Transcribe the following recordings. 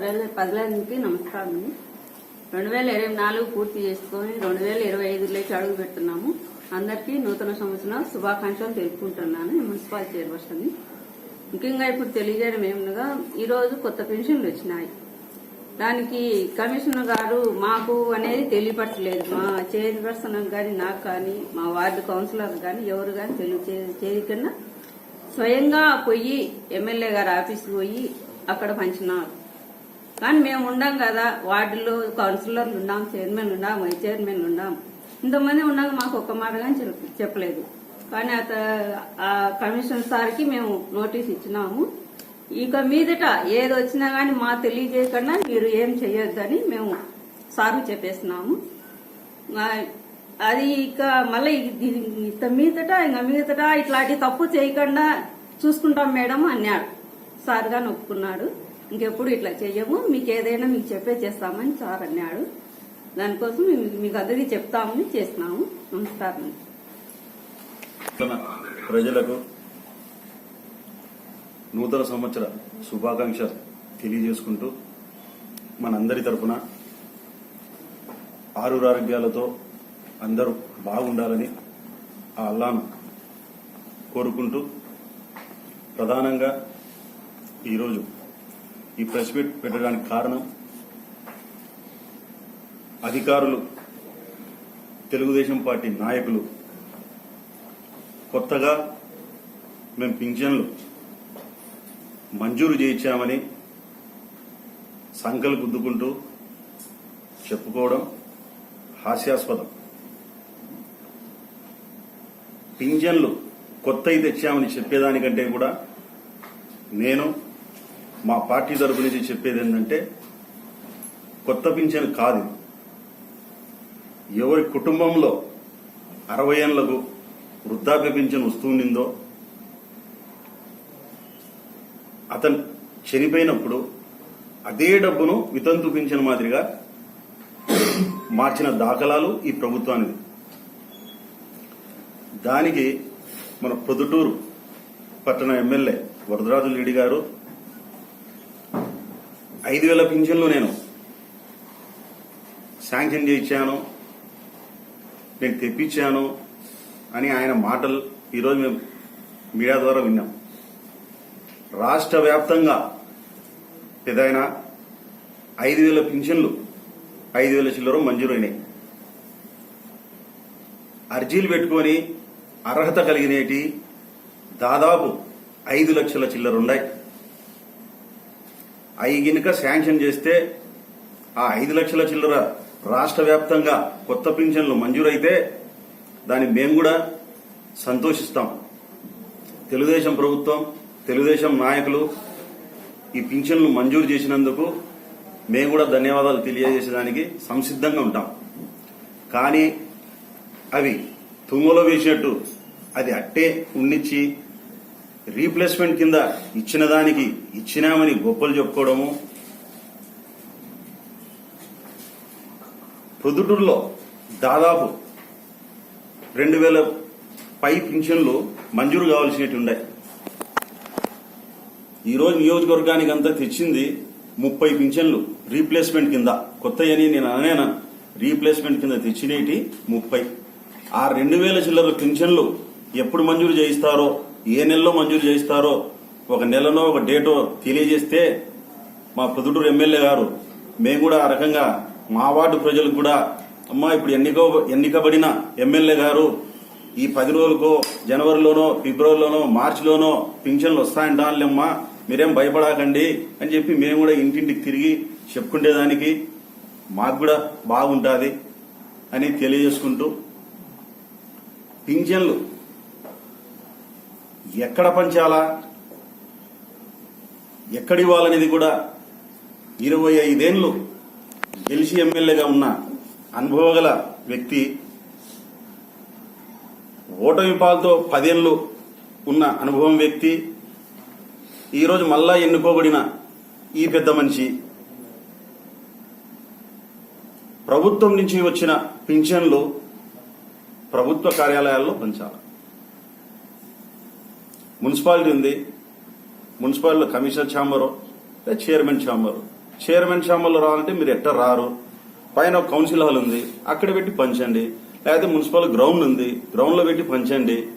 ప్రజల ప్రజలందరికీ నమస్కారం రెండు వేల ఇరవై నాలుగు పూర్తి చేసుకొని రెండు వేల ఇరవై ఐదులోకి అడుగు పెడుతున్నాము. అందరికీ నూతన సంవత్సరం శుభాకాంక్షలు తెలుపుకుంటున్నాను. మున్సిపల్ చైర్పర్సన్ ముఖ్యంగా ఇప్పుడు తెలియజేయడం ఏమనగా ఈ రోజు కొత్త పెన్షన్లు వచ్చినాయి. దానికి కమిషనర్ గారు మాకు అనేది తెలియపరచలేదు. మా చైర్పర్సన్ కానీ నాకు కానీ మా వార్డు కౌన్సిలర్ కానీ ఎవరు కానీ తెలియచేయకుండా స్వయంగా పోయి ఎమ్మెల్యే గారి ఆఫీస్కి పోయి అక్కడ పంచినారు. కానీ మేము ఉండాం కదా వార్డులో కౌన్సిలర్లు ఉన్నాం చైర్మన్ ఉన్నాం వైస్ చైర్మన్ ఉన్నాం ఇంతమంది ఉన్నాక మాకు ఒక్క మాట కానీ చెప్పలేదు. కానీ అత ఆ కమిషనర్ సార్కి మేము నోటీస్ ఇచ్చినాము. ఇక మీదట ఏది వచ్చినా కానీ మా తెలియజేయకుండా మీరు ఏం చేయొద్దని మేము సార్కు చెప్పేస్తున్నాము అది ఇక మళ్ళీ ఇంత మీదట ఇంకా మీదట ఇట్లాంటి తప్పు చేయకుండా చూసుకుంటాం మేడం అన్నాడు. సార్ గాని ఒప్పుకున్నాడు ఇంకెప్పుడు ఇట్లా చెయ్యము మీకు ఏదైనా మీకు చెప్పే చేస్తామని సార్ అన్నాడు. దానికోసం మీకు అందరికీ చెప్తామని చేస్తున్నాము. నమస్కారం. ప్రజలకు నూతన సంవత్సర శుభాకాంక్ష తెలియజేసుకుంటూ మనందరి తరపున ఆరురారోగ్యాలతో అందరూ బాగుండాలని ఆ అల్లాను కోరుకుంటూ ప్రధానంగా ఈరోజు ఈ ప్రెస్ మీట్ పెట్టడానికి కారణం అధికారులు తెలుగుదేశం పార్టీ నాయకులు. కొత్తగా మేము పింఛన్లు మంజూరు చేయించామని సంకలు గుద్దుకుంటూ చెప్పుకోవడం హాస్యాస్పదం. పింఛన్లు కొత్తవి తెచ్చామని చెప్పేదానికంటే కూడా నేను మా పార్టీ తరపు నుంచి చెప్పేది ఏంటంటే కొత్త పింఛన్ కాదు. ఎవరి కుటుంబంలో అరవై ఏళ్ళకు వృద్ధాప్య పింఛన్ వస్తుండిందో అతను చనిపోయినప్పుడు అదే డబ్బును వితంతు పింఛన్ మాదిరిగా మార్చిన దాఖలాలు ఈ ప్రభుత్వానికి దానికి మన పొద్దుటూరు పట్టణ ఎమ్మెల్యే వరదరాజు రెడ్డి గారు ఐదు వేల పింఛన్లు నేను శాంక్షన్ చేయించాను. నేను తెప్పించాను అని ఆయన మాటలు ఈరోజు మేము మీడియా ద్వారా విన్నాం. రాష్ట్ర వ్యాప్తంగా ఏదైనా ఐదు వేల పింఛన్లు ఐదు వేల చిల్లర మంజూరైనాయి అర్జీలు పెట్టుకొని అర్హత కలిగినేటి దాదాపు ఐదు లక్షల చిల్లర ఉన్నాయి. అవి గినుక శాంక్షన్ చేస్తే ఆ ఐదు లక్షల చిల్లర రాష్ట్ర వ్యాప్తంగా కొత్త పింఛన్లు మంజూరైతే దాన్ని మేము కూడా సంతోషిస్తాం. తెలుగుదేశం ప్రభుత్వం తెలుగుదేశం నాయకులు ఈ పింఛన్లు మంజూరు చేసినందుకు మేము కూడా ధన్యవాదాలు తెలియజేసేదానికి సంసిద్ధంగా ఉంటాం. కానీ అవి తుంగలో వేసినట్టు అది అట్టే ఉండిచ్చి రీప్లేస్మెంట్ కింద ఇచ్చిన దానికి ఇచ్చినామని గొప్పలు చెప్పుకోవడము. ప్రొద్దుటూరులో దాదాపు రెండు వేల పై పింఛన్లు మంజూరు కావాల్సినవి ఉన్నాయి. ఈరోజు నియోజకవర్గానికి అంతా తెచ్చింది ముప్పై పింఛన్లు రీప్లేస్మెంట్ కింద. కొత్త అని నేను అనేనా రీప్లేస్మెంట్ కింద తెచ్చినేటి ముప్పై. ఆ రెండు వేల చిల్లర పింఛన్లు ఎప్పుడు మంజూరు చేయిస్తారో ఏ నెలలో మంజూరు చేయిస్తారో ఒక నెలలో ఒక డేటో తెలియజేస్తే మా పొద్దుటూరు ఎమ్మెల్యే గారు మేము కూడా ఆ రకంగా మా వార్డు ప్రజలకు కూడా అమ్మా ఇప్పుడు ఎన్నిక ఎన్నికబడిన ఎమ్మెల్యే గారు ఈ పది రోజులకో జనవరిలోనో ఫిబ్రవరిలోనో మార్చిలోనో పింఛన్లు వస్తాయంటానులేమ్మా మీరేం భయపడకండి అని చెప్పి మేము కూడా ఇంటింటికి తిరిగి చెప్పుకునేదానికి మాకు కూడా బాగుంటుంది అని తెలియజేసుకుంటూ పింఛన్లు ఎక్కడ పంచాలా? ఎక్కడ ఇవ్వాలనేది కూడా? ఇరవై ఐదేళ్ళు గెలిచి ఎమ్మెల్యేగా ఉన్న అనుభవగల వ్యక్తి ఓటమి పాలతో పదేళ్ళు ఉన్న అనుభవం వ్యక్తి ఈరోజు మళ్ళా ఎన్నుకోబడిన ఈ పెద్ద మనిషి ప్రభుత్వం నుంచి వచ్చిన పింఛన్లు ప్రభుత్వ కార్యాలయాల్లో పంచాలి. మున్సిపాలిటీ ఉంది. Municipality commissioner chamber chairman chamber. Chairman ఛాంబర్లో రావాలంటే మీరు ఎట్ట రారు? పైన ఒక కౌన్సిల్ హాల్ ఉంది. అక్కడ పెట్టి పంచండి. లేకపోతే మున్సిపల్ గ్రౌండ్ ఉంది. గ్రౌండ్లో పెట్టి పంచండి.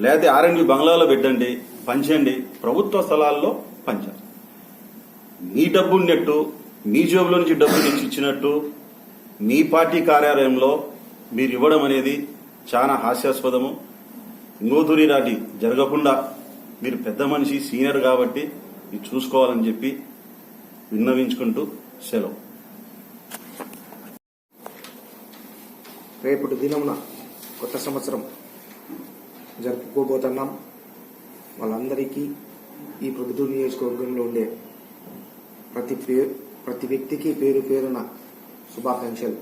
లేకపోతే ఆర్ఎండ్బి బంగ్లాలో పెట్టండి. పంచండి. ప్రభుత్వ స్థలాల్లో పంచండి మీ డబ్బు ఉన్నట్టు మీ జోబులో నుంచి డబ్బు నుంచి ఇచ్చినట్టు మీ పార్టీ కార్యాలయంలో మీరు ఇవ్వడం అనేది చాలా హాస్యాస్పదము. నూతురి నాటి జరగకుండా మీరు పెద్ద మనిషి సీనియర్ కాబట్టి ఇది చూసుకోవాలని చెప్పి విన్నవించుకుంటూ సెలవు. రేపటి దినమున కొత్త సంవత్సరం జరుపుకోబోతున్నాం. వాళ్ళందరికీ ఈ ప్రభుత్వ నియోజకవర్గంలో ఉండే ప్రతి పేరు ప్రతి వ్యక్తికి పేరు పేరున శుభాకాంక్షలు.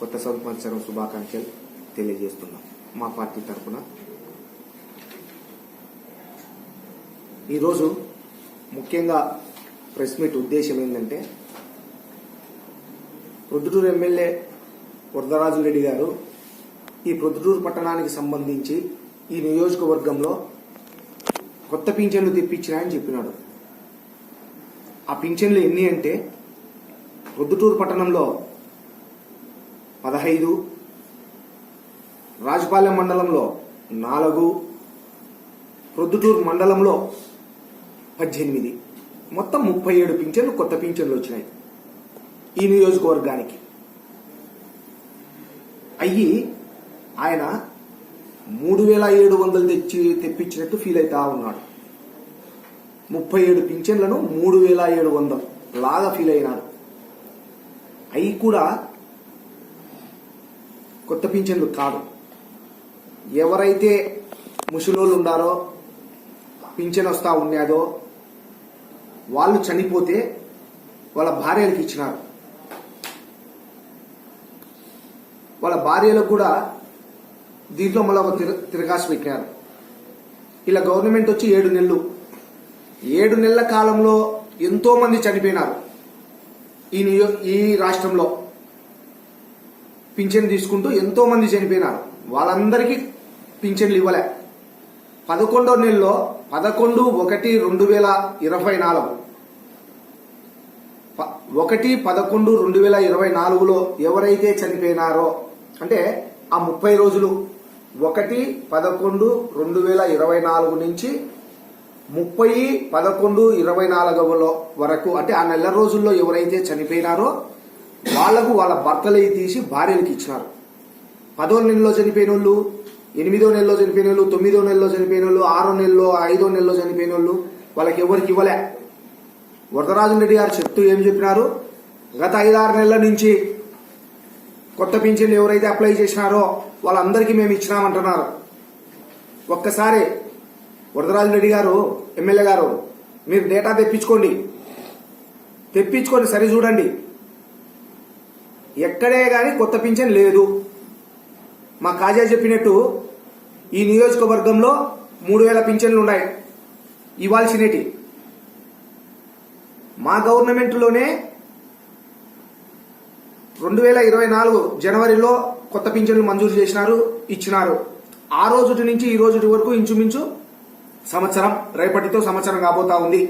కొత్త సంవత్సరం శుభాకాంక్షలు తెలియజేస్తున్నాం మా పార్టీ తరఫున. ఈరోజు ముఖ్యంగా ప్రెస్ మీట్ ఉద్దేశం ఏంటంటే ప్రొద్దుటూరు ఎమ్మెల్యే వరదరాజు రెడ్డి గారు ఈ ప్రొద్దుటూరు పట్టణానికి సంబంధించి ఈ నియోజకవర్గంలో కొత్త పింఛన్లు తెప్పించినాయని చెప్పినాడు. ఆ పింఛన్లు ఎన్ని అంటే ప్రొద్దుటూరు పట్టణంలో పదహైదు రాజపాలెం మండలంలో నాలుగు ప్రొద్దుటూరు మండలంలో పద్దెనిమిది. మొత్తం ముప్పై ఏడు పింఛన్లు కొత్త పింఛన్లు వచ్చినాయి. ఈ నియోజకవర్గానికి. అయ్యి ఆయన మూడు వేల ఏడు వందలు తెచ్చి తెప్పించినట్టు ఫీల్ అవుతా ఉన్నాడు. ముప్పై ఏడు పింఛన్లను మూడు వేల ఏడు వందలు లాగా ఫీల్ అయినాడు. అవి కూడా కొత్త పింఛన్లు కాదు. ఎవరైతే ముసలోళ్ళు ఉండారో పింఛన్ వస్తా ఉన్నాదో వాళ్ళు చనిపోతే వాళ్ళ భార్యలకు ఇచ్చినారు. వాళ్ళ భార్యలకు కూడా దీంట్లో మళ్ళీ ఒక తిర పెట్టినారు. ఇలా గవర్నమెంట్ వచ్చి ఏడు నెలలు. ఏడు నెలల కాలంలో ఎంతో మంది చనిపోయినారు. ఈ నియో ఈ రాష్ట్రంలో పింఛన్ తీసుకుంటూ ఎంతో మంది చనిపోయినారు. వాళ్ళందరికీ పింఛన్లు ఇవ్వలే. పదకొండో నెలలో పదకొండు ఒకటి రెండు వేల ఇరవై నాలుగు. ప- ఒకటి పదకొండు రెండు వేల ఇరవై నాలుగులో ఎవరైతే చనిపోయినారో అంటే ఆ ముప్పై రోజులు ఒకటి పదకొండు రెండు వేల ఇరవై నాలుగు నుంచి ముప్పై పదకొండు ఇరవై నాలుగవలో వరకు అంటే ఆ నెల రోజుల్లో ఎవరైతే చనిపోయినారో వాళ్ళకు వాళ్ళ భర్తలవి తీసి భార్యలకు ఇచ్చినారు. పదో నెలలో చనిపోయిన వాళ్ళు ఎనిమిదో నెలలో చనిపోయిన వాళ్ళు తొమ్మిదో నెలలో చనిపోయిన వాళ్ళు ఆరో నెలలో ఐదో నెలలో చనిపోయిన వాళ్ళు వాళ్ళకి ఎవరికి ఇవ్వలే. వరదరాజు రెడ్డి గారు చెప్తూ ఏం చెప్పినారు? గత ఐదారు నెలల నుంచి కొత్త పింఛన్లు ఎవరైతే అప్లై చేసినారో వాళ్ళందరికీ మేము ఇచ్చినామంటున్నారు. ఒక్కసారి వరదరాజు రెడ్డి గారు ఎమ్మెల్యే గారు మీరు డేటా తెప్పించుకోండి. తెప్పించుకొని సరి చూడండి. ఎక్కడే కానీ కొత్త పింఛన్ లేదు. మా కాజా చెప్పినట్టు ఈ నియోజకవర్గంలో మూడు వేల పింఛన్లు ఉన్నాయి. ఇవ్వాల్సినటి మా గవర్నమెంట్లోనే రెండు వేల ఇరవై నాలుగు జనవరిలో కొత్త పింఛన్లు మంజూరు చేసినారు ఇచ్చినారు. ఆ రోజు నుంచి ఈ రోజు వరకు ఇంచుమించు సంవత్సరం రేపటితో సంవత్సరం కాబోతా ఉంది.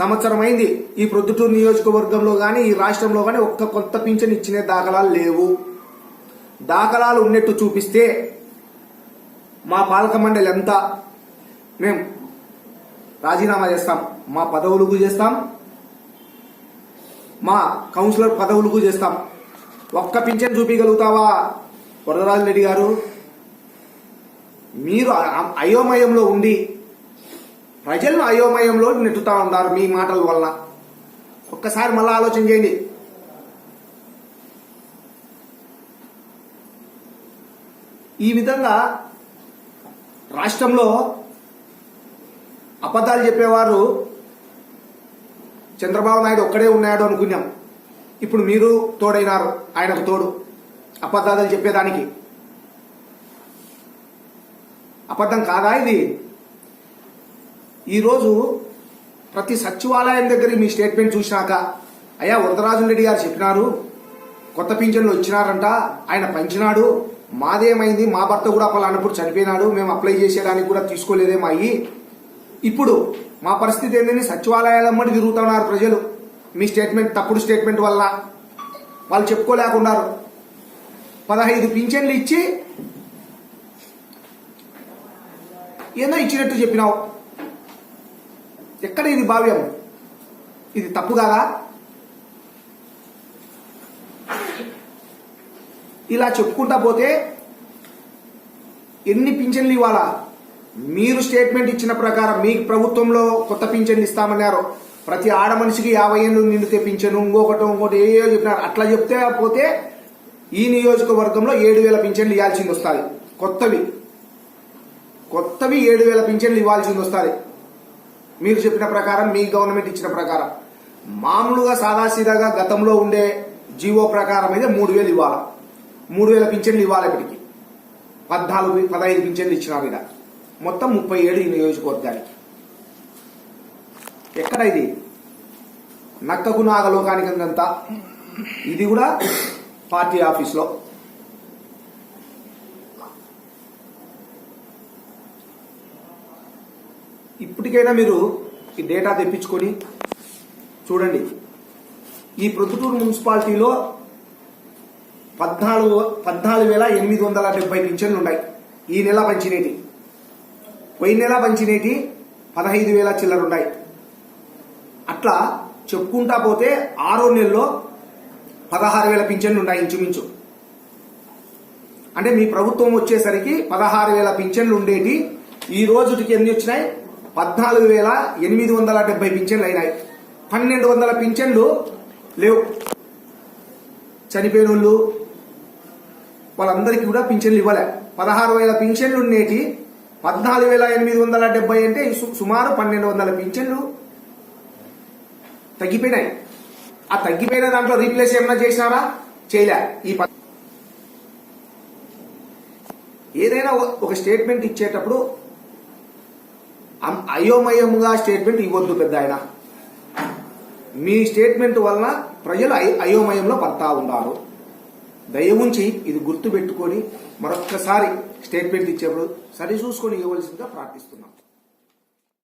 సంవత్సరం అయింది. ఈ ప్రొద్దుటూరు నియోజకవర్గంలో కానీ ఈ రాష్ట్రంలో కానీ ఒక్క కొత్త పింఛన్ ఇచ్చిన దాఖలాలు లేవు. దాఖలాలు ఉన్నట్టు చూపిస్తే మా పాలక మండలి అంతా మేము రాజీనామా చేస్తాం మా పదవులకు చేస్తాం మా కౌన్సిలర్ పదవులకు చేస్తాం. ఒక్క పింఛన్ చూపించగలుగుతావా వరదరాజు రెడ్డి గారు? మీరు అయోమయంలో ఉండి ప్రజలను అయోమయంలో నెట్టుతా ఉన్నారు మీ మాటల వల్ల ఒక్కసారి మళ్ళీ ఆలోచన చేయండి. ఈ విధంగా రాష్ట్రంలో అబద్ధాలు చెప్పేవారు చంద్రబాబు నాయుడు ఒక్కడే ఉన్నాడు అనుకున్నాం. ఇప్పుడు మీరు తోడైనారు ఆయనకు తోడు. అబద్ధాలు చెప్పేదానికి. అబద్ధం కాదా ఇది? ఈరోజు ప్రతి సచివాలయం దగ్గర మీ స్టేట్మెంట్ చూసినాక అయ్యా వరదరాజు రెడ్డి గారు చెప్పినారు కొత్త పింఛన్లు వచ్చినారంట ఆయన పంచినాడు మాదేమైంది? మా భర్త కూడా పలానప్పుడు చనిపోయినాడు. మేము అప్లై చేసేదానికి కూడా తీసుకోలేదేమో అయ్యి ఇప్పుడు మా పరిస్థితి ఏంటని సచివాలయాల అమ్మటి తిరుగుతున్నారు ప్రజలు. మీ స్టేట్మెంట్ తప్పుడు స్టేట్మెంట్ వల్ల వాళ్ళు చెప్పుకోలేకున్నారు. పదహైదు పింఛన్లు ఇచ్చి ఏదో ఇచ్చినట్టు చెప్పినావు. ఎక్కడ ఇది భావ్యం? ఇది తప్పు కాదా? ఇలా చెప్పుకుంటా పోతే ఎన్ని పింఛన్లు ఇవ్వాలా? మీరు స్టేట్మెంట్ ఇచ్చిన ప్రకారం మీ ప్రభుత్వంలో కొత్త పింఛన్లు ఇస్తామన్నారు. ప్రతి ఆడ మనిషికి యాభై ఏళ్ళు నిండితే పింఛను ఇంకొకటి ఇంకోటి ఏయో చెప్పినారు. అట్లా చెప్తే పోతే ఈ నియోజకవర్గంలో ఏడు వేల పింఛన్లు ఇవ్వాల్సింది వస్తుంది. కొత్తవి. కొత్తవి ఏడు వేల పింఛన్లు ఇవ్వాల్సింది వస్తుంది. మీరు చెప్పిన ప్రకారం మీ గవర్నమెంట్ ఇచ్చిన ప్రకారం. మామూలుగా సాదాసీదాగా గతంలో ఉండే జీవో ప్రకారం అయితే మూడు వేలు ఇవ్వాలి? మూడు వేల పింఛన్లు ఇవ్వాలి ఇప్పటికి. పద్నాలుగు పదహైదు పింఛన్లు ఇచ్చినారు ఇలా మొత్తం ముప్పై ఏడు ఈ నియోజకవర్గానికి. ఎక్కడ ఇది? నక్కకు నాగలోకానికి అంతా ఇది కూడా పార్టీ ఆఫీస్లో. ఇప్పటికైనా మీరు ఈ డేటా తెప్పించుకొని చూడండి. ఈ ప్రొద్దుటూరు మున్సిపాలిటీలో పద్నాలుగు పద్నాలుగు వేల ఎనిమిది వందల డెబ్బై పింఛన్లు ఉన్నాయి. ఈ నెల పంచినేటి. పోయిన నెల పంచినేటి పదహైదు వేల చిల్లర ఉన్నాయి అట్లా చెప్పుకుంటా పోతే ఆరో నెలలో పదహారు వేల పింఛన్లు ఉన్నాయి ఇంచుమించు. అంటే మీ ప్రభుత్వం వచ్చేసరికి పదహారు వేల పింఛన్లు ఉండేటి ఈ రోజుకి ఎన్ని వచ్చినాయి? పద్నాలుగు వేల ఎనిమిది వందల డెబ్బై పింఛన్లు అయినాయి. పన్నెండు వందల పింఛన్లు లేవు. చనిపోయిన వాళ్ళు వాళ్ళందరికీ కూడా పింఛన్లు ఇవ్వలే. పదహారు వేల పింఛన్లు ఉండేటి పద్నాలుగు వేల ఎనిమిది వందల డెబ్బై అంటే సుమారు పన్నెండు వందల పింఛన్లు తగ్గిపోయినాయి. ఆ తగ్గిపోయిన దాంట్లో రీప్లేస్ ఏమైనా చేసినారా? చేయలే. ఈ ఏదైనా ఒక- స్టేట్మెంట్ ఇచ్చేటప్పుడు అయోమయముగా స్టేట్మెంట్ ఇవ్వద్దు పెద్ద ఆయన మీ స్టేట్మెంట్ వలన ప్రజలు అయోమయంలో పడతా ఉన్నారు. దయవుంచి ఇది గుర్తు పెట్టుకొని మరొక్కసారి స్టేట్మెంట్ ఇచ్చేప్పుడు సరి చూసుకొని ఇవ్వవలసిందిగా ప్రార్థిస్తున్నాం.